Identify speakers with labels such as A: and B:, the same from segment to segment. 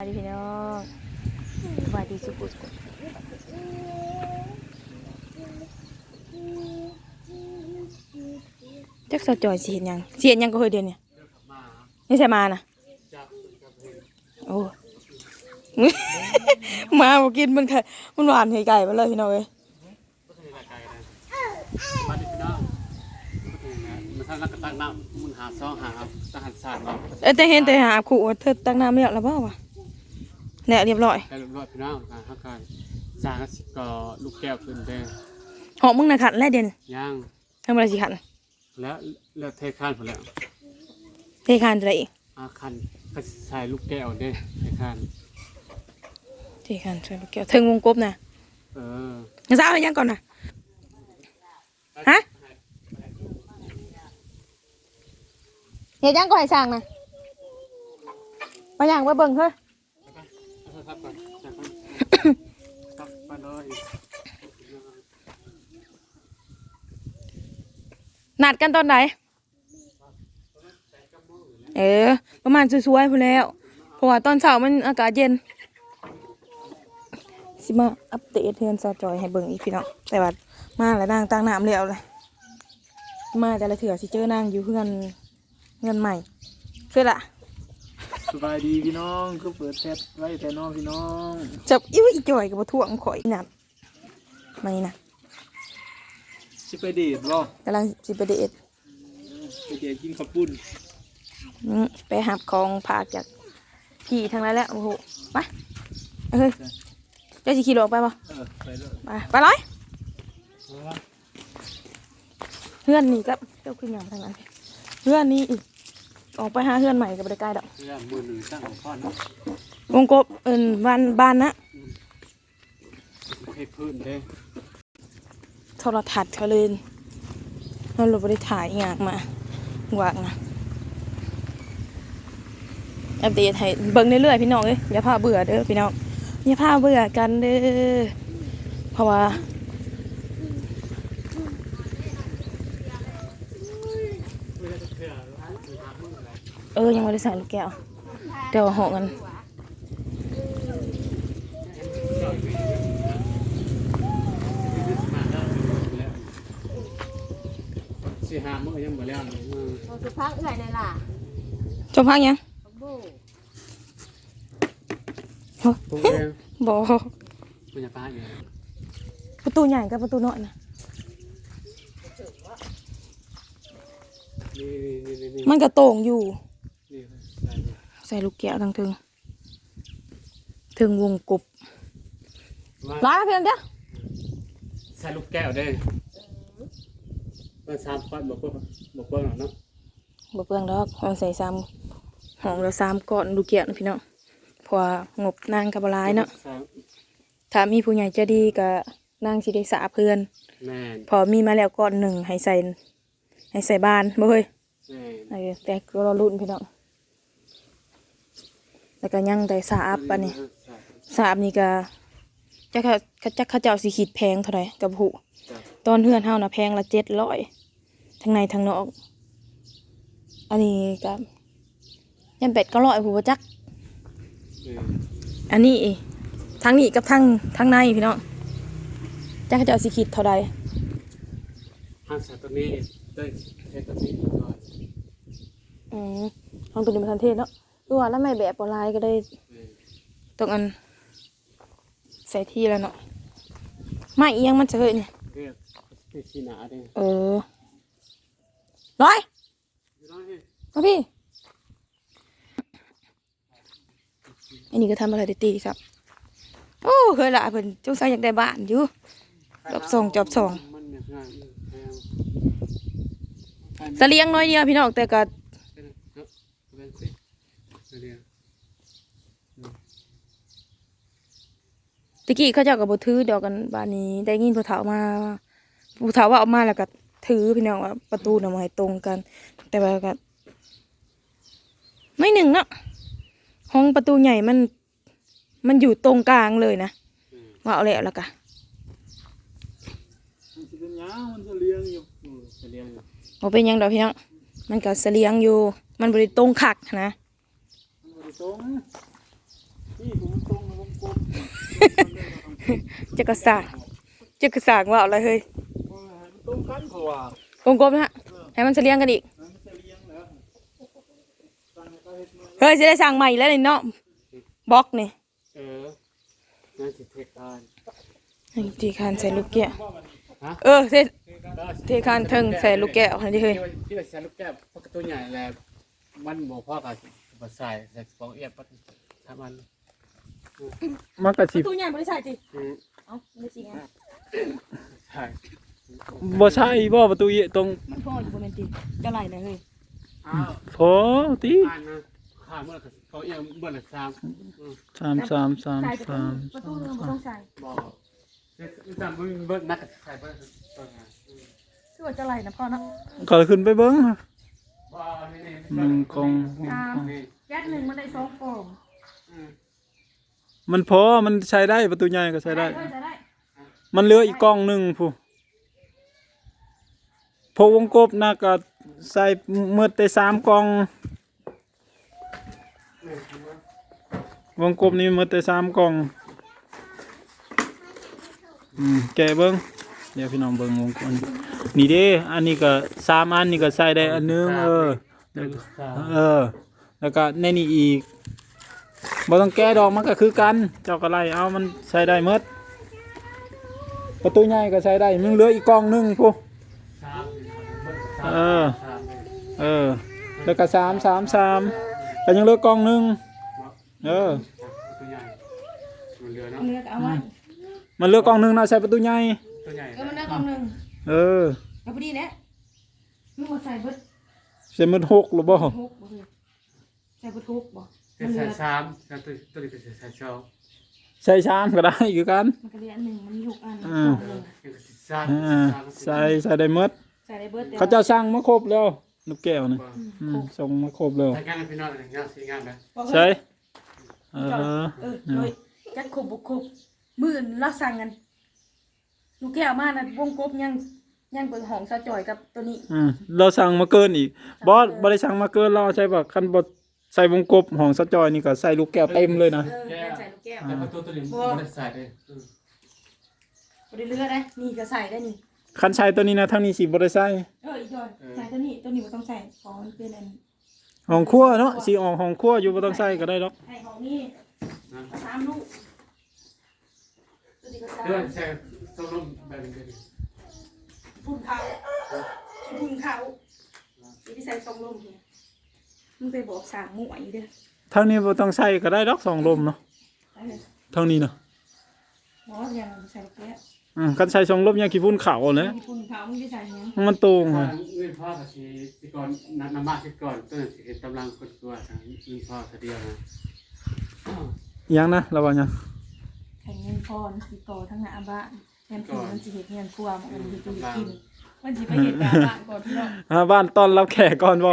A: สวัสดีพี่น้องสวัสดีสุกุสุกุจักสะจอยสิเห็นหยังสิเห็นหยังก็เคยเดือนเนี่ยนี่ใช่มานะโอ้มาบอกกินมันค่ะมันหวานให้ไก่มาเลยพี่น้องเอ้ย
B: มาดิพี่น้องมันทางนักตั้งน้ำมึงหาซองหาทหารศาสตร์เนาะ
A: เอ้ยแต่เห็นแต่หาขู่ว่าเธอตักน้ำเรียบแล้วเปล่าวะ เนี่ยเรียบร้อย
B: ให้เรียบร้อยพี่น้องหาฮักกันสร้างสิก่อลูกแก้วขึ้นเด้อ
A: หอมมึงนะขันแล้วเด่น
B: ย่าง
A: ทำอะไรสิขัน
B: แล้วแล้วเทคานผมแล้ว
A: เทคานอะไรอีก
B: อาคันก็ใส่ลูกแก้วเด้อเทคาน
A: เทคานช่วยลูกแก้วเทิงวงกบนะ
B: เออ
A: จะสาวให้ยังก่อนนะฮะเฮ็ดยังก็ให้สร้างนะมาอย่างไปเบิ่งเฮ้ย
B: ครับก่อนจากก่อนครับไปเลย
A: นัดกันตอนไหน เออ ประมาณสวยๆพอแล้ว เพราะว่าตอนเช้ามันอากาศเย็น สิมาอัปเดตเทือนซาจอยให้เบิ่งอีกพี่น้อง แต่ว่ามาแล้วนางตั้งน้ำแล้วเลยมาแต่ละเถื่อสิเจอนางอยู่เพื่อนเงินใหม่เพื่อละ
C: สบายดีพี่น้องก็เปิดแชทไว้แต่น้องพี่น้อง
A: จับอิ้วอีจอยกับบ่ท่วงข่อยนัดมานี่นะ
C: สิไปเดทบ่
A: กำลังสิไปเดท
C: ไปเดทกินข้าวปุ้น
A: อืมไปหับของผากจากพี่ทางนั้นแหล้วโอ้โหไปเฮ้ยเจ้าสิขี่รถออกไปป่ะ
C: เออไปเลย
A: ไปไปร้อยเพื่อนนี่ก็เจ้าขึ้นอย่างทางนั้นเพื่อนนี่อีก ออกไปหาเพื่อนใหม่กับบริการดอก
B: เรื่องมือหนึ่งตั้งของพ่อเนาะ
A: วงกบเอินบ้านบ้านนะ
B: ให้พื้นเด้อ
A: โทรทัศน์เขาเลยเราเราบริถ่ายอหย่างมาหวางนะอัปเดตให้เบิ่งเรื่อยๆพี่น้องเอ้ยอย่าพาเบื่อเด้อพี่น้องอย่าพาเบื่อกันเด้อเพราะว่าเอ อ ยังไม่ได้สั่งลูกแก้ว เดี๋ยวหอกัน
B: มาแล้วแล้วสิหามื้อยังบ่แล้วเออ
D: เราจะพักเอื่อยเลยล่ะ
A: จมพักยัง
D: บักบู
B: ปลูกเอง
A: บอ
B: มันจะป้าอยู่
A: ประตูใหญ่กับประตูน้อยนะ
B: นี่นี่นี่นี่
A: มันกระโต่งอยู่
B: นี่ใส่เลย
A: ใส่ลูกแก้วทั้งถึง ถึงวงกบ
B: มา
A: ร้อยมาเพียงเดียว
B: ใส่ลูกแก้วได้มันสามก้อนบอกว่าบอกว่าเนาะ
A: บ่เปลืองดอกเอาใส่ซ้ำหอมแล้วซ้ำก่อนลูกแก้วนะพี่น้องเพราะว่างบนางกับบหลายเนาะ
B: สาม
A: ถ้ามีผู้ใหญ่ใจะดีก็นางสิได้สาเพื่อน
B: แม่น
A: พอมีมาแล้วก้อนหนึ่งให้ใส่ ให้ใส่บ้านบ่เฮ้ย
B: แม่น
A: เออแต่ก็รอรุ่นพี่น้องแล้วก็ยังได้สาบอันนี้สาบนี่ก็จักเขาจักเขาเจ้าสิขีดแพงเท่าไหร่กับหูตอนเพื่อนเฮานะแพงละเจ็ดร้อยทั้งในทั้งนอก อันนี้ก็ยันเป็ดก็ร้อยหูจัก
B: เออ
A: อันนี้ทั้งนี้กับทั้งทั้งในพี่น้องจักเขาเจ้าสิขีดเท่าใด
B: ห้างสายตัวนี้ได้เทตัวนี้ก่อน
A: อืมลองตัวนี้มาทันเทศเนาะดูว่าแล้วไม่แบบออนไลน์ก็ได้ตรงอันใส่ที่แล้วเนาะไม่เอียงมันจะเฮ้ยเนี่ย
B: เรียกเป็นสีหนาเด้
A: เออร้อยมาพี่อันนี้ก็ทำอะไรตีครับโอ้เคยละเพิ่นจุงใส่อยากได้บ้านอยู่จอบสองจอบสอง
B: เนี่ยง่ายแพง
A: เสลียงน้อยเดียวพี่น้องแต่ก็
B: เป็นเนาะเป็นสิเรียน
A: ตะกี้เขาเจ้ากับบถือเดียวกันบ้านนี้ได้ยินผู้เฒ่ามาผู้เฒ่าว่าเออกมาแล้วก็ถือพี่น้องว่าประตูน่ะมาให้ตรงกัน แต่ว่าก็ไม่หนึ่งเนาะห้องประตูใหญ่มัน มันอยู่ตรงกลางเลยนะว่าเอาแล้วล้วก็
C: มันจะ เป็นหยังมันจะเลี้ยงอยู่
B: อืมจะเรียนอยู่
A: บ่เป็นหยังดอกพี่น้อง มันก็เสลียงอยู่ มันบริตรงคักนะ
C: มันบ่ได้ตรงนะนี่ผมตรงนะวงกลม
A: จะกระสากจะกระสากว่าอะไรเฮ้ย
C: มันตรงกันเขาว่าว
A: งกลมนะฮะให้มันเฉลียงกันอีก
C: มันจะเลี้ยงแล้วตั้งให้เขาเฮ็ดมา
A: เฮ้ยจะได้สั่งใหม่แล้วนี่เนาะบล็อกนี่
B: เออนั่นสิเทคาน
A: นี่ทีคานใส่ลูกแก้ว
B: ฮะ
A: เออเสร็จทีคานเทิงใส่ลูกแก้วอันนี้เฮ้ย
B: ที่ว่าที่ว่าใช้ลูกแก้วเพราะกระตุ้นใหญ่แหละมันบอกพ่อกับบัใส่ใส่ฟองเอียดปัดทำมัน
C: มันก็สิ
A: ตู้ใหญ่บริษัทจิ
B: อืม
A: เอ้าไม่จริงอะ
B: ใช่
C: บ่ใช่บ่ประตูเยตรง
A: มันพออยู่บนเมนติจะไหลนะเฮ้ย
B: อ้าว
C: พอติ
B: อ่านนะข้าเมื่อกับฟองเอียดเมื่อละสามอืม
C: สามสามสาม
A: ใส่ประตู
C: สาม
A: ประตูเรือมันต้องใส่
B: บอกเนี่ย จำเบิร์นักใส่เบิ้งตัวงาน
A: ชื่อว่าจะไหลนะพ่อเนาะ
C: ก็ขึ้นไปเบิ่ง
B: ว่านี่นี่
C: หนึ่งกอง
A: ตามแก๊สหนึ่งมันได้สองฟอง
B: อืม
C: มันพอมันใช้ได้ประตูใหญ่ก็ใช้ได้ มันเหลืออีกกองหนึ่งผู้พวกวงกบน่ะก็ใส่เมื่อแต่สามกองวงกบนี่หมดแต่สามกอง อืมแกะเบิ้งเดี๋ยวพี่น้องเบิ้งวงกบนี่นี่เด้ อันนี้ก็สามอันนี่ก็ใส่ได้อันหนึงเออเออ แล้วก็ในนี่อีกบ่ต้องแก้ดอกมันก็คือกัน เจ้าก็ไล่เอามันใส่ได้หมดประตูใหญ่ก็ใส่ได้มึงเหลืออีกกล่องหนึงผู้
B: สาม
C: เออ
B: สาม
C: เออ แล้วก็สามสามสามก็ยังเหลือกล่องหนึงเออ
B: ตัวใหญ่มันเรือเนาะ
A: เนื้อก็เอาไว้
C: มันเหลือกล่องหนึงนะใส่ประตูใหญ่
B: ตัวใหญ่
A: เออมันเนื้อกล่องหนึ่ง
C: เออ
A: เอาพอดีแหละมึงมาใส่เบิด
C: ใส่หมันหกหรือบ่
A: ทุกบ่เฮ้ยใส่เบิดทุกบ่
B: เป็
A: มันนเห
B: สา
A: ลื
B: ย
A: อ
B: สามแล้วตัวตัวนี้เป็นสายสอง
C: ใส่ชามก็ได้คือกัน
A: มันก็เหลืออันหนึ่งมันมีหกอัน
C: อืม
A: กล่องหนึ่ง
B: ยังสาม
C: อ่าใส่ใส่ได้หมด
A: ใส่ได้เบิดแต่
C: เขาเจ้าสั่งมาครบแล้วลูกแก้วนี่อืมส่งมาครบแล้ว
B: ทำงานพี่น้องงานสี่งานนะ
A: บอกเฮ้
C: ใช่
A: ย
C: เออ
A: เออเลยจัดครบบุกครบ มื่นเราสั่งกันลูกแก้วมานะวงกบยังยังเปิดห้องซาจอยกับตัวนี้
C: อืมเราสั่งมาเกินอีกบอสบ่ได้สั่งมาเกินเราใช่ป่ะคันบ่ใส่วงกบของสะจอยนี่ก็ใส่ลูกแก้วเต็มเลยนะ
A: เออแก้ใส่ลูกแก้ว
B: แต่ประตูตัวนี้ไม่ได้ใส่เลย
A: บ่ได้เลือกได้นี่ก็ใส่ได้นี่
C: คันใช้ตัวนี้นะทั้งนี้สิบ่ได้ใส่
A: เอออีจอยใส่ตัวนี้ตัวนี้บ่ต้องใส่ของมันเป็นอัน
C: ห้องครัวเนาะสิออกห้องครัวอยู่บ่ต้องใส่ก็ได้ดอก
A: ให้ของนี่สามลูก ตัวนี้ก็สาม
B: เพื่อนแชร์ส่งลมแบบนี้
A: พุ่นเขาพุ่นเขาที่ไปใส่ซองลมเนี่ยมึงไปบอกสางหมวยเด้อ
C: ทั้งนี้บ่ต้องใส่ก็ได้ดอกสองลมเนาะ
A: ไปเลย
C: ทั้งนี้เนาะ
A: บอกว่าอย่างใส่ลูกแก้ว
C: อืมคันใส่สองลมยังขี้พุ่นขาวเลย
A: มีพุ่นเขามึงจะใส่หยัง
C: มันตรง
B: พ่อ
C: อะ
B: เงินพ่อกับชีสิก่อนนัดนมาสิก่อนต้นสิเห็นกำลังคนตัวทางเงินพ่อเสดียวนะ
C: อิหยังนะระวังหยัง
A: แแข่งเงินพรสิโตทั้งหน้าบ้านเงินผีมันสิเห็ดเงินกลัวมันสิไปกิน มันสิไปเห็ดหน้าบ้านก่อนพี่น้อง
C: บ้านต้อนรับแขกก่อนบ่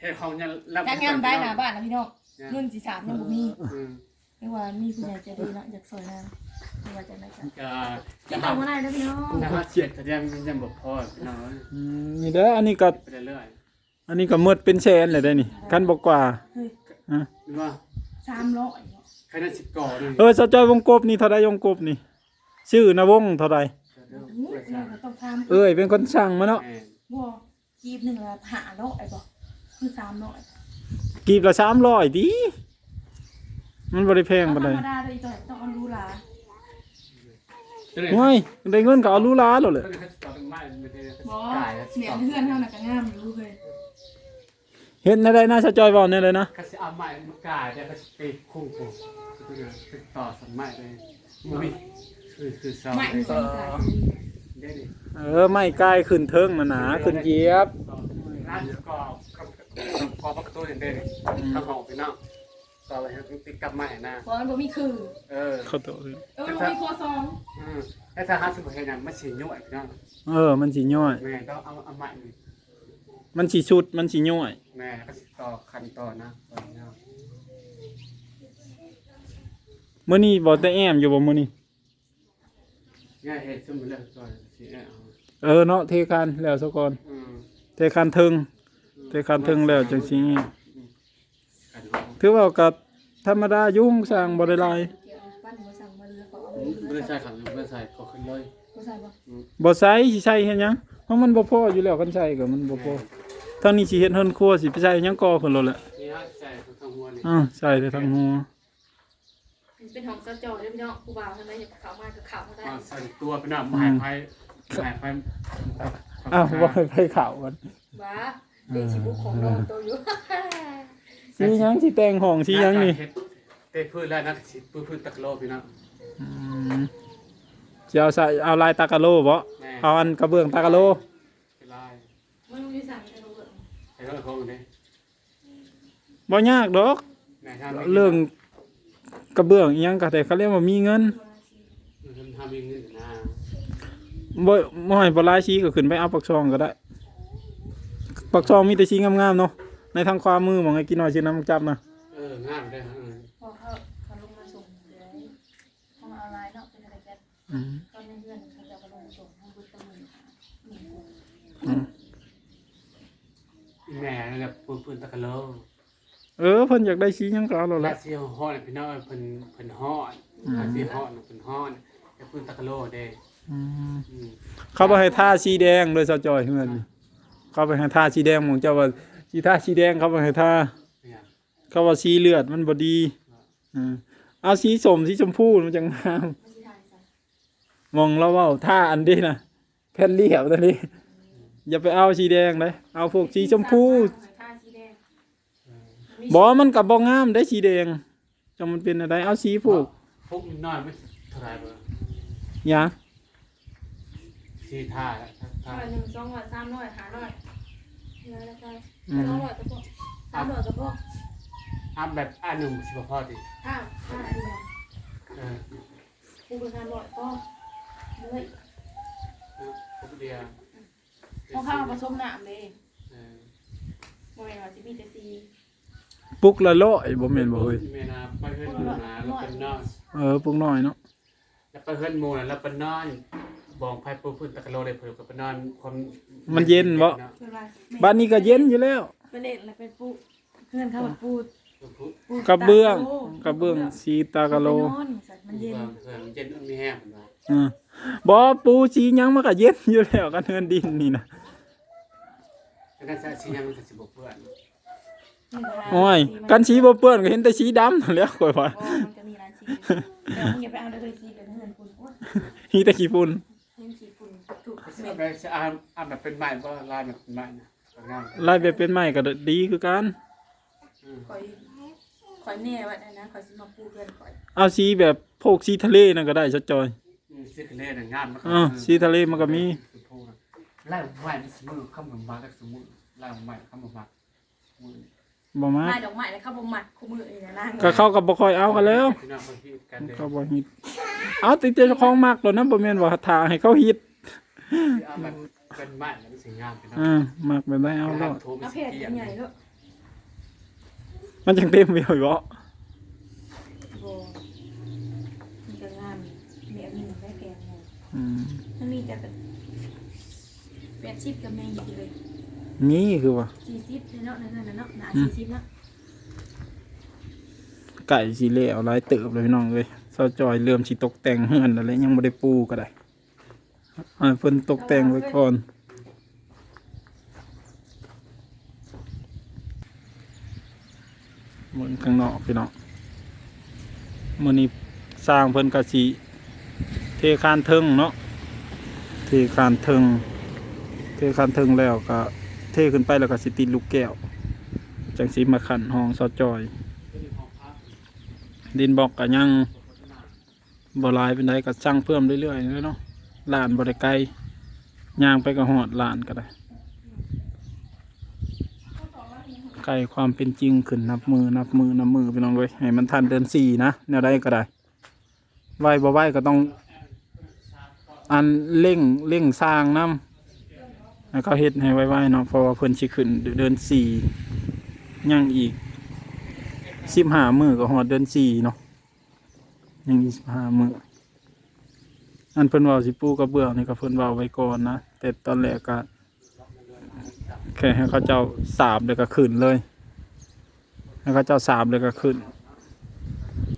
B: เฮ็ดของยังรับ
A: ถ้างานได้นาบ้านนะพี่น้องนุ่นสิสามยังบ่มีไม่ว่ามีผู้ใหญ่ใจดีเนาะจากสวยนะไม่ว่าจะไหนกัน
B: ก็
A: จะทำอะไรนะพี่น้อง
B: จะมาเฉียดแต่ยังยังบอกพ่อพี่น้อง
C: มนี่เด้ออันนี้ก็
B: ไอั
C: นนี้ก็หมดเป็นแชนเลยได้นี่กันบอกว่า
A: เฮ้ย
C: ฮะ
B: ว่า
A: 300
B: ใครน่าสิก่อเลย
C: เออสะจอยวงกบนี่เท่าใดวงกบนี่ ชื่อนวงเท่าใด
A: นี่เราก็ต้องทำ
C: เอ้ยเป็นคนสั่งมาเนาะ
A: บ่กีบหนึ่งละหาร้อยบ่คือสามร้อย
C: กีบละสามร้อยดิมันบริแพง
A: ธร
C: ปานใด
A: รมดาเลยจ้อยต้องเอาดูหลา
C: โอ้ยได้เงินก็เอาลูล้าแล้วแหละ
B: ก็เลยเขาต่อเป็นไม้ไม่ได้
A: บ่
B: กาย
A: เหนียนเพื่อนเท่านั้นก็งามอยู่เลย
C: เห็นอะไรนะสะจอยบอกเนี่ยเลยนะ
B: ก็สิเอาไม้มากายแล้วก็ไปคุ้งกูไปต่อสมัยเลยมุ้ยคือคือเสา
A: ไม่มีคนขาย
B: เด้ดิ
C: เออไม่ใกล้ขึ้นเทิงนะหนาขึ้นเหยียบ
B: ร้านก็พอบประตูเห็นได้ข้างห้องพี่น้องต่อไปติดกับไม้นะ
A: เพราะมันบ่มีคือ
B: เออ
C: เขาตัวเลย
A: เออมันบ่มีคอซอง
B: อืมแล้วถ้าหาสมุนไพรนั้นมาฉีดยุ่ยพี่น้อง
C: เออมันสีย่อย
B: แม่ต้องเอาเอาไม้นี่
C: มันสีชุดมันสีย่อย
B: แม่ก็ต่อคันต่อนะต่อเนาะ
C: เมื่อนี้บอกแต่แอมอยู่บ่มื่อนี้
B: ง่ายเฮ็ดสมุนไพรก่อนสิเอา
C: เออเนาะเทคานแล้วซะก่อน
B: อืม
C: เทคานเทิงเทคานเทิงแล้วจังสิ
B: กัน
C: ถือว่ากับธรรมดายุ่งสร้างบ่ได้หลาย
A: เกี่ยวปั้นบ่สั่งมาเรือก็เอา
B: ไม่ได้ใส่ขันไม่ได้ใส่ก็ขึ้นเลย
A: บ่ใส่บ่
C: บ่ใส่สิใส่เฮ็ดหยังเพราะมันบ่พออยู่แล้วคันใส่ก็มันบ่พอ ทางนี้สิเฮ็ดเฮือนครัวสิไปใส่หยังก่อขึ้นโลดแหละ
B: นี่ฮะใส่ทั้งหัวนี่
C: อ่าใส่ได้ทั้งหัว
A: เป็นของสจอเด้อพี่น้องผู้บ่าวทำไมอยากเข้ามาก็เข้ามาได้
B: มาใส่ตัวเป็นหน้าหมายไฟหมายไฟ
C: อ้าวบ่ให้ไปข่าวกัน
A: บ้าเด็กสิบุกของน้องโตอยู่
C: สิหยังสิแต่งห้องสิหยังนี่
B: เตะพื้นแล้วนักสิพื้นพื้นตะโลพี่น้อง
C: อืมสิเอาใส่เอาลายตากะโลบ่
B: แม่
C: เอาอันกระเบื้องตากะโล
B: เป็นลาย
A: มันมีสั่งให้เราเบิ่ ง
B: ใส่ก็คงนี่
C: บ่ยากดอก
B: แม่ทำ
C: เรื่องกระเบื้องอิหยังก็แต่เขาเรียกว่ามีเงิน
B: ทำมีเงินนะ
C: บ่บ่ให้บ่หลายสีก็ขึ้นไปเอาปักช่องก็ได้ ปักช่องมีแต่สีงามๆเนาะในทางความมือหมองไอ้กินน้อยชื่อน้ำจับนะ
B: เอองามได้ฮะ
A: พอเขาเขาลงมาส่งเลยห้องออนไลน์เนาะเป็นอะไรกัน
C: อืม
A: ตอนนี้เพื่อนเขาจะมาลงส่งห้องบุตรมือหนึ่ง
C: อืม
B: แม่นั่นแหละพื้นพื้นตะโล
C: เออเพิ่นอยากได้สีหยังก็เอาแล้วแห
B: ลา
C: ละ
B: เซียฮ้อนพี่น้องเพิ่นเพิ่นฮ้อนลาเซียฮ้อนเพิ่นฮ้อนแต่พื้นตะโลเด้
C: อืม
B: อืม
C: เขาบ่ให้ทาสีแดงเลยซะจอยเฮือนนี่เขาไปให้ทาสีแดงหมองเจ้าว่าสีทาสีแดงเขาบ่ให้ทา
B: เนี่ย
C: เขาว่าสีเลือดมันบ่ดีอืมเอาสีส้มสีชมพูมันจังงาม
A: ไม่ใช่ทายจ้ะ
C: มองแล้วเว้าท่าอันนี้นะแผ่นเรียบตัวนี้ อย่าไปเอาสีแดงเลยเอาพวกสีชมพู
A: ท่าสีแดง
C: บ่มันกับบ่งามได้สีแดงจังมันเป็นอะไรเอาสีผูก
B: พวกน้อยไม่เท่าไหร่เบอร์
C: หยัง
B: สีท่าท่า
A: ร้อยหนึ่งสองร้อยสามร้อยห้าร้อยเยอะแล้วกันสองร้อยกระบอกสามร้อยกระบอก
B: อัพแบบอันหนึ่งสิบพอดี
A: ห้าห้าดีนะ
B: เออ
A: กูเป็นห้าร้อยก็เลย
B: พวกเดียว
A: พอข้าวผสมน้ำเลย
B: เออ
A: โมเมนต์ว่าจะมีแต่ซี
C: ปุกละร้อยบ่แม่นบ่เฮ้ย
B: เมนาไปเฮือนหมูนะแล้วเป็นนอน
C: เออปุกน้อยเนาะ
B: แล้วไปเฮือนหมูนะแล้วเป็นนอนบองไพ่ปูพื้นตะกะโลได้เพิ่มกับเป็นนอนคน
C: มันเย็นบ่
A: เป็นไร
C: บ้านนี้ก็เย็นอยู่แล้ว
A: เป็นเล่นแล้วเป็นปูเพื่อนเขาแบบปูปู
C: กระเบื้อง กระเบื้องสีตากะโล
A: นอนสัตว์มันเย็น
B: เออมันเย็นมันมีแห้งนะ
C: อือ บ่ปูสีหยังมันก็เย็นอยู่แล้วกันเฮือนดินนี่นะ
B: แล้วก็ใส่สียังมันก็สิบเพื่อน
C: โอ้ยกันสีบ่เปื้อนก็เห็นแต่สีดำนั่นแหล้วข่อยว่า
A: โอ้มันก็มีหลายสีแต่มึงอย่าไปเอาเลยสีเป็นเพื่อนคุณโอ้ย
C: มีแต่ขี้ฝุ่น
A: เห็นสีคุณถูก
B: เอา
A: เม็ด
B: แบบจะอ่านอ่านแบบเป็นใหม่ก็ลายแบบเป็นใหม่นะก็งาม
C: ลายแบบเป็นไม้ก็ดีคือกัน
A: คอยคอยแน่ไว้นะนะคอยสิมาปูเพื่อนคอย
C: เอาสีแบบพวกสีทะเลนั่นก็ได้ซะจอย
B: อืม สีทะเลน่ะงามมาก
C: อ่าสีทะเลมันก็มี
B: ไล่ใหม่มันสมือเข้ามามาก็สมือไล่ใหม่เข้ามามามือ
C: บ่มา
A: ไม้ดอกไม้แล้วเข้าบ่มัดคู่มือเองนะนั่ง
C: ก็เข้ากับบ่ค่อยเอากันแล้ว
B: พี่น้องคนที่กันเด้
C: เขาบ่ฮิตเอาติดเจ้าของมักแล้วนะบ่แม่นว่าทาให้เขาฮิต
B: เอาแบบเป็นใหม่แล้วมันสวยงามพี่น้อง
C: อ่ามักแบบได้เอาแล้ว
B: โทรมา
A: เอา
B: สิ
A: เพจ
B: เกีย
A: ใหญ่ๆเนอะ
C: มันจังเต็มไปเลยบ่
A: โบมันก็งามแบบหนึ่งได้แพงเลย
C: อืม
A: มันมีแต่แบบแปดสิบกับแมงอยู่เลย
C: มีคือว่า
A: สี่สิบเลยเนาะนั่นน่ะเนาะหนาสี่สิบเนาะ
C: ไก่สิแล้วหลายเติบเลยพี่น้องเอ้ยเซาจอยเริ่มสิตกแต่งเฮือนแล้วแหละยังบ่ได้ปูก็ได้ให้เพิ่นตกแต่งไว้ก่อนเหมือนข้างนอกพี่น้องมื้อนี้สร้างเพิ่นก็สิ เทคานเทิงเนาะเทคานเทิงเทคานเทิงแล้วก็เทขึ้นไปแล้วก็สิติลูกแก้ว จังสิมาขันห้องซอจอย ดินบอกก็ยังบ่ลายเป็นไดก็สร้างเพิ่มเรื่อยๆเลยเนาะลานบ่ได้ไกลย่างไปก็หอดลานก็ได้ใกล้ความเป็นจริงขึ้นนับมือนับมือนับมือไปน้องเลยให้มันทันเดือนสี่นะแนวใดก็ได้ไหวบ่ไหวก็ต้อง อันเร่งเร่งสร้างน้ำแล้วก็เฮ็ดให้ไวๆเนาะเพราะว่าเพิ่นสิขึ้นเดือนสี่ยังอีกสิบห้ามือก็หอดเดือนสี่เนาะยังอีสิบห้ามืออันเพิ่นว่าสิปูกระเบื้องนี่ก็เพิ่นว่าไว้ก่อนนะแต่ตอนแรกก็แค่ให้เขาเจ้าสาบเลยก็ขึ้นเลยให้เขาเจ้าสาบเลยก็ขึ้น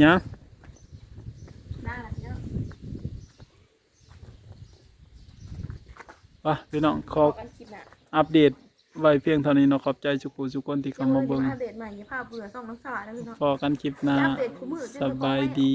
C: หยัง
A: น่ารักเนาะ
C: ว่ะพี่น้องขอ
A: กันคลิปน่ะ
C: อัปเดตไว้เพียงเท่านี้เนาะขอบใจทุกผู้ทุกคนที่เข้ามาเบิ่ง
A: อัปเดตใหม่อย่าพาเบื่อส่องน้ำสาแล้วพี่เนาะ
C: พอกันคลิปหน้า
A: อัปเดตคู่มือ
C: สบายดี